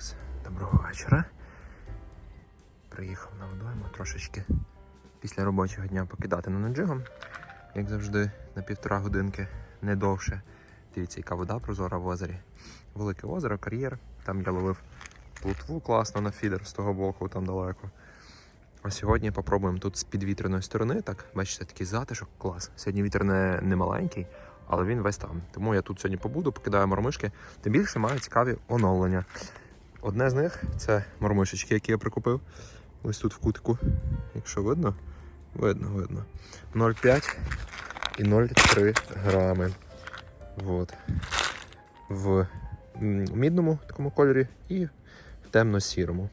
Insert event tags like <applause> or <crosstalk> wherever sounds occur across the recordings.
Такс, доброго вечора. Приїхав на водойму трошечки після робочого дня покидати на наджигом. Як завжди, на півтора годинки, не довше. Дивіться, яка вода прозора в озері. Велике озеро, кар'єр. Там я ловив плутву класно на фідер з того боку, там далеко. А сьогодні попробуємо тут з підвітряної сторони. Так, бачите, такий затишок, клас. Сьогодні вітер не, не маленький, але він весь там. Тому я тут сьогодні побуду, покидаю мормишки. Тим більше маю цікаві оновлення. Одне з них це мормишечки, які я прикупив. Ось тут в кутику. Якщо видно, видно, видно. 0,5 і 0,3 грами. Вот. В мідному такому кольорі і в темно-сірому.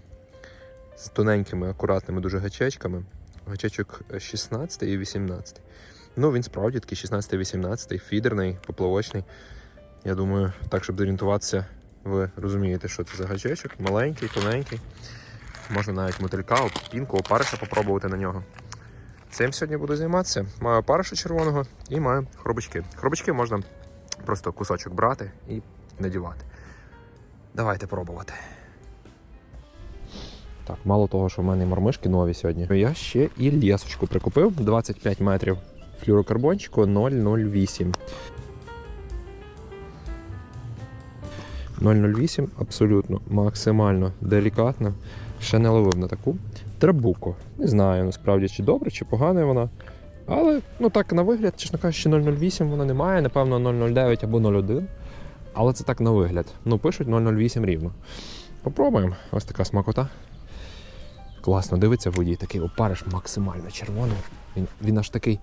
З тоненькими, акуратними дуже гачечками. Гачечок 16 і 18. Ну, він справді такий 16-18, фідерний, поплавочний. Я думаю, так, щоб зорієнтуватися, ви розумієте, що це за гачечок. Маленький, тоненький. Можна навіть мотилька, пінку, опариша попробувати на нього. Цим сьогодні буду займатися. Маю опариша червоного і маю хробачки. Хробачки можна просто кусочок брати і надівати. Давайте пробувати. Так, мало того, що в мене мормишки нові сьогодні. Я ще і лісочку прикупив 25 метрів флюрокарбончику 008. 008 абсолютно максимально делікатно. Ще не ловив на таку. Трабуко. Не знаю насправді, чи добре, чи погана вона. Але ну так на вигляд, чесно кажучи, 008 вона немає, напевно, 009 або 01. Але це так на вигляд. Ну, пишуть 008 рівно. Попробуємо. Ось така смакота. Класно дивиться в воді, такий опариш максимально червоний. Він, він аж такий,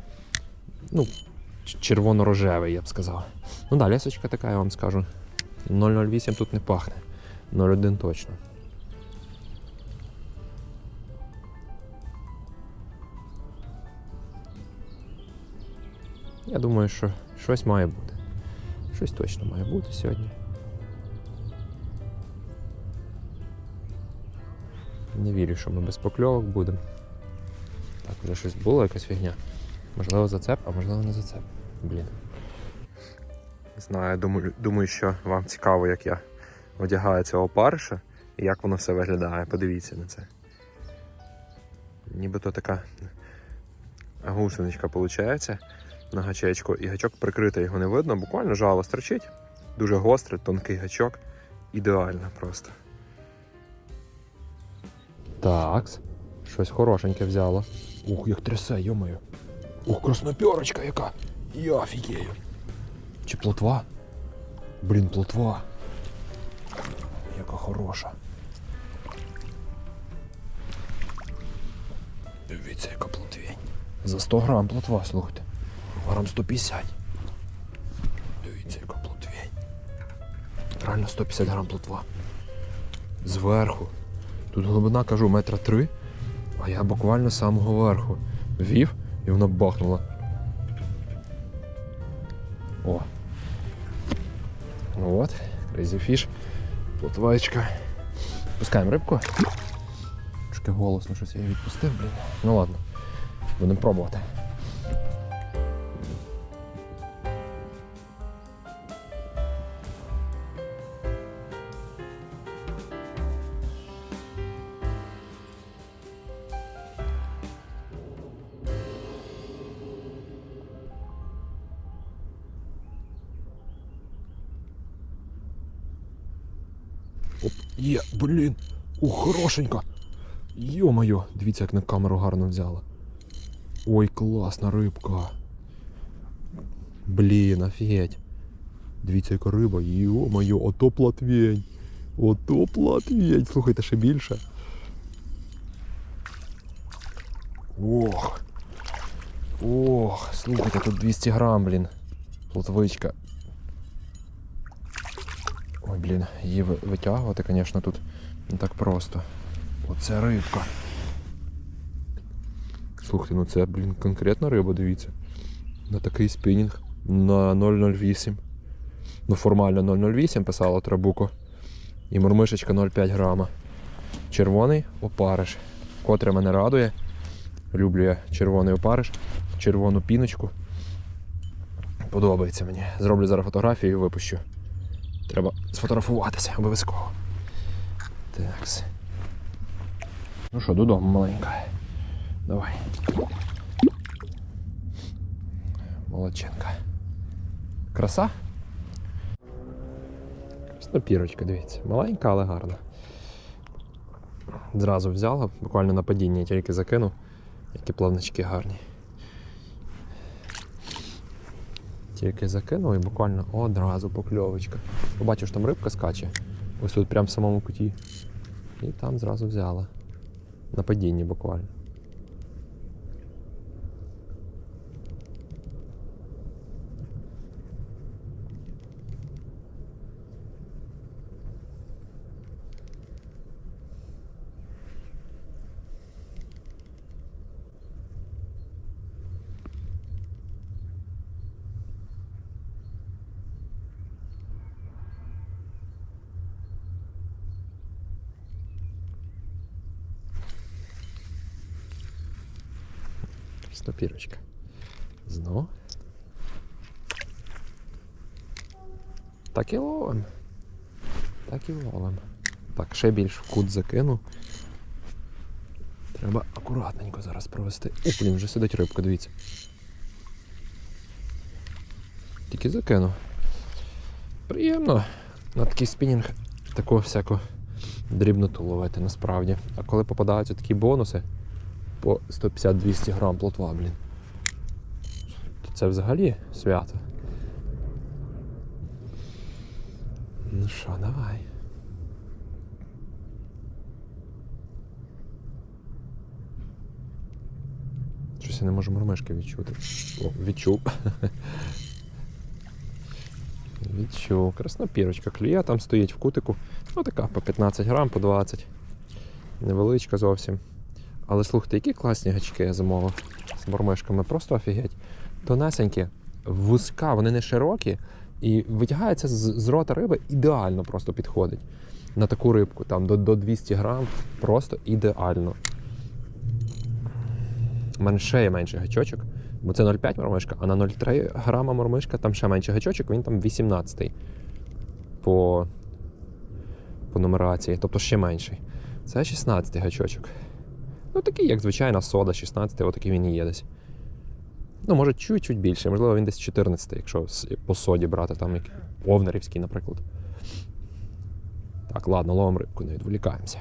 ну, червоно-рожевий, я б сказав. Ну да, лісочка така, я вам скажу. 008 тут не пахне. 01 точно. Я думаю, що щось має бути. Щось точно має бути сьогодні. Не вірю, що ми без покльовок будемо. Так, вже щось було, якась фігня. Можливо, зацеп, а можливо не зацеп. Блін. Знаю, думаю, думаю, що вам цікаво, як я одягаю цього париша і як воно все виглядає. Подивіться на це. Нібито така гусеничка виходить на гачечку, і гачок прикритий, його не видно, буквально жало стерчить. Дуже гострий, тонкий гачок. Ідеально просто. Так, щось хорошеньке взяло. Ух, як трясе, йомаю. Ух, красноперочка яка! Я офігею. Чи плотва? Блін, плотва. Яка хороша. Дивіться, яка плотвень. За 100 грам плотва, слухайте. Грам 150. Дивіться, яка плотвень. Реально 150 грам плотва. Зверху. Тут глибина, кажу, метра три, а я буквально з самого верху вів і вона бахнула. О. Crazy Fish. Плотвачка. Пускаємо рибку. Трошки голосно щось я її відпустив, блін. Ну ладно. Будемо пробувати. Ух, хорошенька. Йо-моє, дивіться, як на камеру гарно взяла. Ой, класна рибка. Блін, офігеть. Дивіться, яка риба. Йо-моє, ото платвень. Ото платвень. Слухайте, ще більше. Ох. Ох, слухайте, тут 200 грам, блін. Плотвичка. Ой, блін, її витягувати, звісно, тут не так просто. Оце рибка. Слухайте, ну це, блін, конкретна риба, дивіться. На такий спінінг на 0,08. Ну, формально 0,08 писало Трабуко. І мурмишечка 0,5 грама. Червоний опариш. Котре мене радує. Люблю я червоний опариш, червону піночку. Подобається мені. Зроблю зараз фотографію і випущу. Треба сфотографуватися обов'язково. Такс. Ну що, додому маленька. Давай. Молодчинка. Краса? Краснопірочка, дивіться. Маленька, але гарна. Зразу взяла, буквально на падінні тільки закинув. Які плавнички гарні. Тільки закинув і буквально одразу покльовочка. Побачив, що там рибка скаче. Ось тут прямо в самому куті. І там зразу взяла. На падінні буквально. Стопірочка. Знов. Так і ловим. Так і ловим. Так, ще більш в кут закину. Треба акуратненько зараз провести. О, блін, вже сидить рибка, дивіться. Тільки закину. Приємно на такий спінінг такого всякого дрібноту ловити насправді. А коли попадаються такі бонуси, по 150-200 грам плотва, блін. Це взагалі свято. Ну що, давай. Щось я не можу мормишки відчути. О, відчув. <laughs> Відчув. Краснопірочка клює, там стоїть в кутику. Ну така по 15 грам, по 20. Невеличка зовсім. Але слухайте, які класні гачки я замовив з мормишками, просто офігеть. Тонесенькі, вузька, вони не широкі, і витягається з, з рота риби ідеально просто підходить. На таку рибку, там до, до 200 грам, просто ідеально. У мене ще є менший гачочок, бо це 0,5 мормишка, а на 0,3 грама мормишка там ще менший гачочок, він там 18 по, по нумерації, тобто ще менший. Це 16 гачочок. Ну, такий, як звичайна сода, 16, отакий він і є десь. Ну, може, чуть-чуть більше, можливо, він десь 14, якщо по соді брати, там як овнерівський, наприклад. Так, ладно, ловимо рибку, не відволікаємося.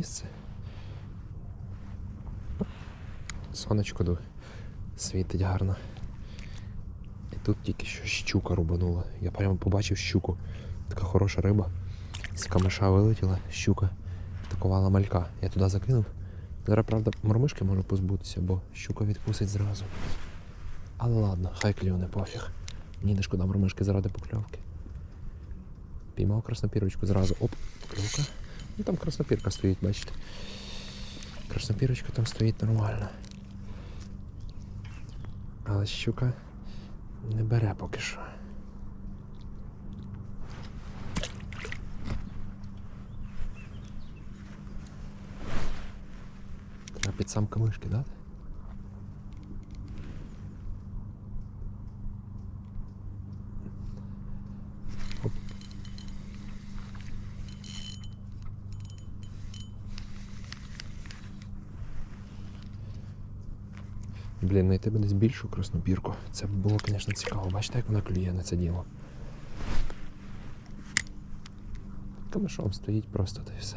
Місце. Сонечко ду- світить гарно. І тут тільки що щука рубанула. Я прямо побачив щуку. Така хороша риба. З камеша вилетіла щука. Атакувала малька. Я туди закинув. Зараз, правда, мормишки можу позбутися, бо щука відкусить зразу. Але ладно, хай клюне, пофіг. Мені не шкода мормишки заради покльовки. Піймав краснопірочку зразу. Оп, покльовка. Ну там краснопірка стоїть, бачите. Краснопірочка там стоїть нормально. Але щука не бере поки що. Треба під сам камишки дати. Блін, знайти би десь більшу краснопірку. Це б було, звісно, цікаво. Бачите, як вона клює на це діло. Камешом стоїть просто та й все.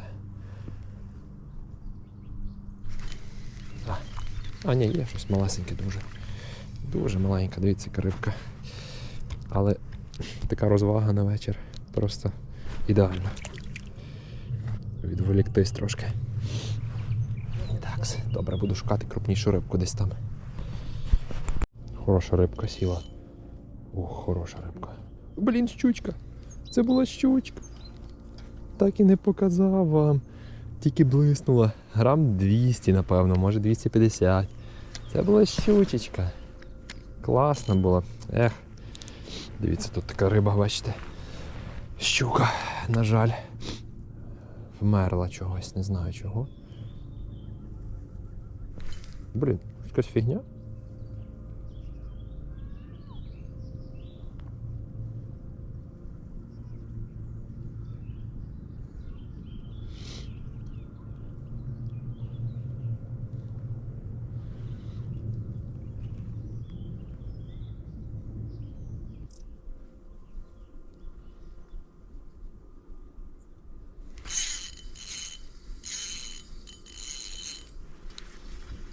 А, а ні, є щось малесеньке дуже. Дуже маленька, дивіться, яка рибка. Але така розвага на вечір просто ідеальна. Відволіктись трошки. Так, добре, буду шукати крупнішу рибку десь там. Хороша рибка сіла. Ох, хороша рибка. Блін, щучка. Це була щучка. Так і не показав вам. Тільки блиснула. Грам 200, напевно, може 250. Це була щучечка. Класно було. Ех. Дивіться, тут така риба, бачите. Щука, на жаль. Вмерла чогось, не знаю чого. Блін, якась фігня.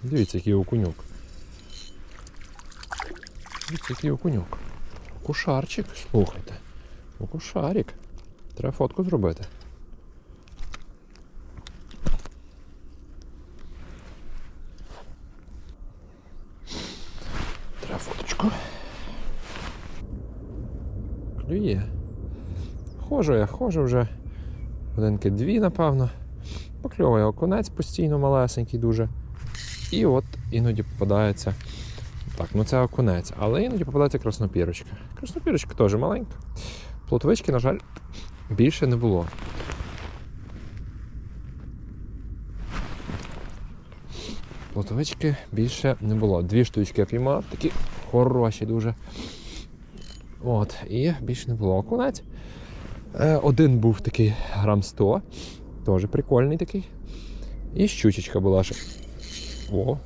Дивіться, який окуньок. Дивіться, який окуньок. Окушарчик, слухайте. Окушарик. Треба фотку зробити. Треба фоточку. Клює. Хожу я, хожу вже. Годинки дві, напевно. Покльовує окунець постійно малесенький дуже. І от іноді попадається. Так, ну це окунець, але іноді попадається краснопірочка. Краснопірочка теж маленька. Плотвички, на жаль, більше не було. Плотвички більше не було. Дві штучки я піймав, такі хороші дуже. От, і більше не було. Окунець. Е, Один був такий грам 100, теж прикольний такий. І щучечка була ще. О.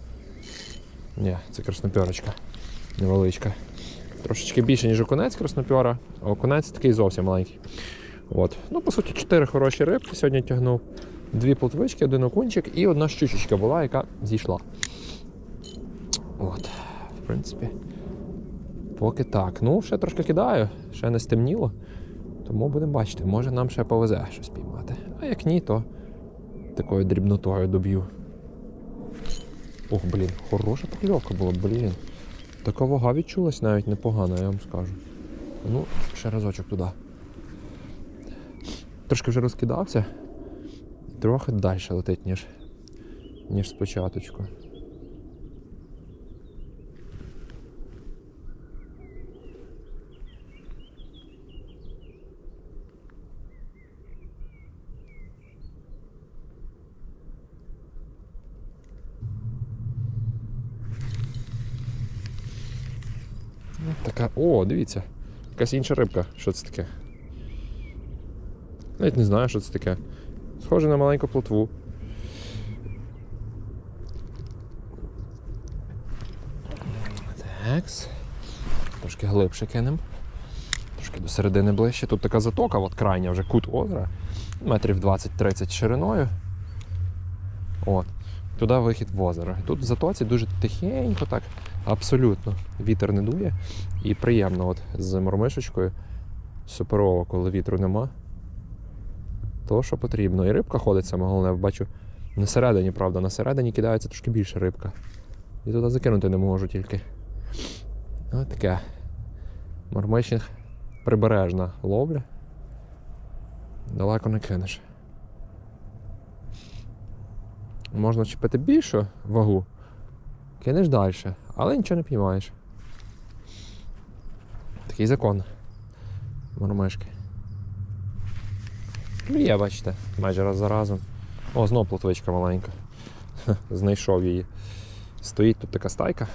Ні, це краснопьорочка. Невеличка. Трошечки більше, ніж окунець краснопьора, а окунець такий зовсім маленький. От. Ну, по суті, чотири хороші рибки сьогодні тягнув. Дві плотвички, один окунчик і одна щучечка була, яка зійшла. От, в принципі. Поки так. Ну, ще трошки кидаю, ще не стемніло. Тому будемо бачити, може нам ще повезе щось піймати. А як ні, то такою дрібнотою доб'ю. Ох, блін, хороша покльовка була, блін. Така вага відчулась навіть непогана, я вам скажу. Ну, ще разочок туди. Трошки вже розкидався. Трохи далі летить, ніж, ніж спочатку. Ну, Така. О, дивіться. Якась інша рибка. Що це таке? Навіть не знаю, що це таке. Схоже на маленьку плотву. Такс. Трошки глибше кинемо. Трошки до середини ближче. Тут така затока, от крайня вже кут озера. Метрів 20-30 шириною. От. Туди вихід в озеро. Тут в затоці дуже тихенько, так, абсолютно. Вітер не дує. І приємно от з мормишечкою. Суперово, коли вітру нема. То, що потрібно. І рибка ходить саме головне, бачу. На середині, правда, на середині кидається трошки більше рибка. І туди закинути не можу тільки. Ось таке. Мормишинг прибережна ловля. Далеко не кинеш. Можна чіпити більшу вагу, кинеш далі, але нічого не піймаєш. Такий закон. Мормишки. Є, бачите, майже раз за разом. О, знов плотвичка маленька. <laughs> Знайшов її. Стоїть тут така стайка.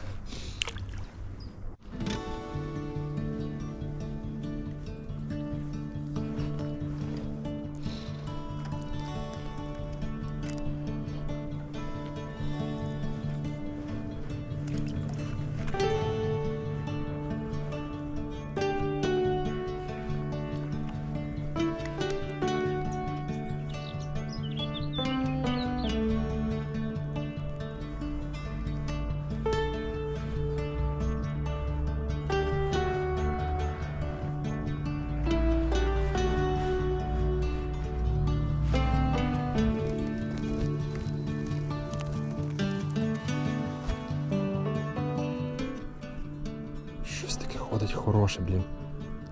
Щось таке ходить хороше, блін.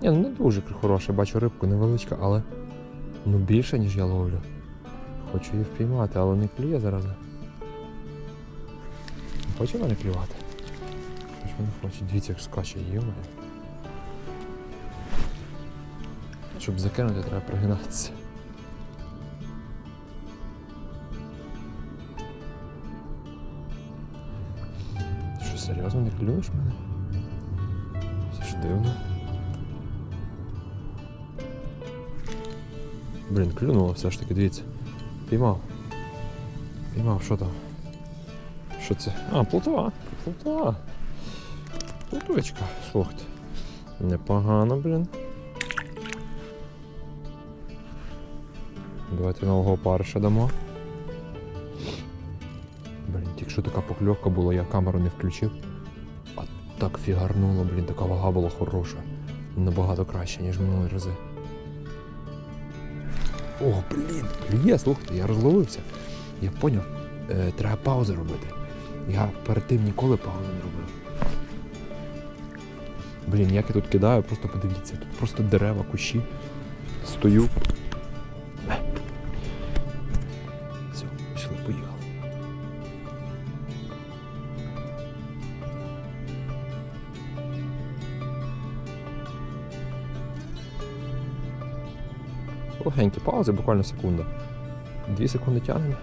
Ні, ну не дуже хороше, бачу рибку невеличка, але ну більше, ніж я ловлю. Хочу її впіймати, але не клює зараз. хоче мене клювати? Ж вона хоче? Дивіться, як скаче, йомає. Щоб закинути, треба пригинатися. Що, серйозно не клюєш мене? Дивно. Блін, клюнуло все ж таки, дивіться. Піймав. Піймав, що там? Що це? А, плотва. Плотва. Плотвичка, слухайте. Непогано, блін. Давайте нового париша дамо. Блін, тільки що така покльовка була, я камеру не включив. Так фігарнуло, блін, така вага була хороша. Набагато краще, ніж минулі рази. О, блін! Є, слухайте, я розловився. Я поняв, е, треба паузу робити. Я перед тим ніколи паузи не робив. Блін, як я тут кидаю, просто подивіться. Тут просто дерева, кущі. Стою. Легенькі паузи, буквально секунда. Дві секунди тягнемо.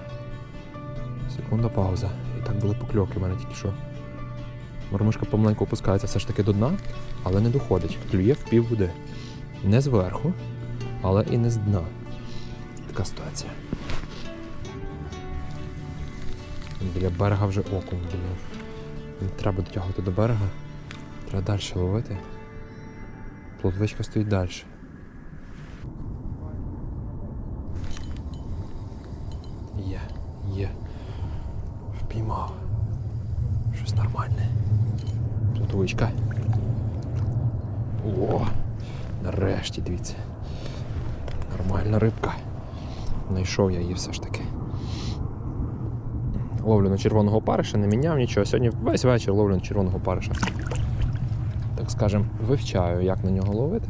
Секунда пауза. І так були покльовки в мене тільки що. Мормишка помаленьку опускається все ж таки до дна, але не доходить. Клює в пів води. Не зверху, але і не з дна. Така ситуація. Біля берега вже окунь, блін. Не треба дотягувати до берега. Треба далі ловити. Плотвичка стоїть далі. Є, є. Впіймав. Щось нормальне. Плотвичка. О! Нарешті, дивіться. Нормальна рибка. Знайшов я її все ж таки. Ловлю на червоного париша, не міняв нічого. Сьогодні весь вечір ловлю на червоного париша. Так скажем, вивчаю, як на нього ловити.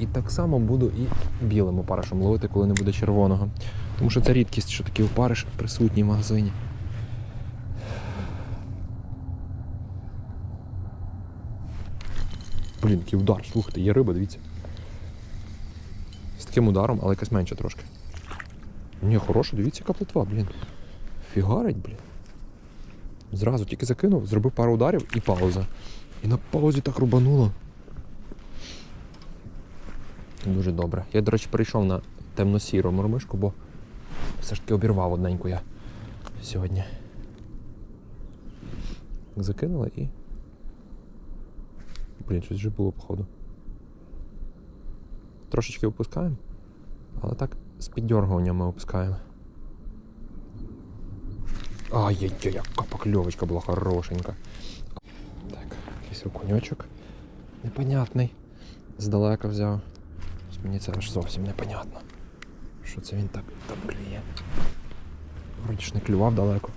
І так само буду і білим опаришем ловити, коли не буде червоного. Тому що це рідкість, що такий опариш присутній в магазині. Блін, який удар, слухайте, є риба, дивіться. З таким ударом, але якась менша трошки. Ні, хороша, дивіться, яка плотва, блін. Фігарить, блін. Зразу тільки закинув, зробив пару ударів і пауза. І на паузі так рубануло. Дуже добре. Я, до речі, перейшов на темно-сіру мормишку, бо все ж таки обірвав одненьку я сьогодні. Закинула і. Блін, щось вже було, походу. Трошечки опускаємо, але так з піддергуванням ми опускаємо. Ай-яй-яй, яка покльовочка була хорошенька. Так, якийсь окуньочок непонятний. Здалека взяв. Мені це аж зовсім непонятно. Що це він так там клює. Вроді ж не клював далеко.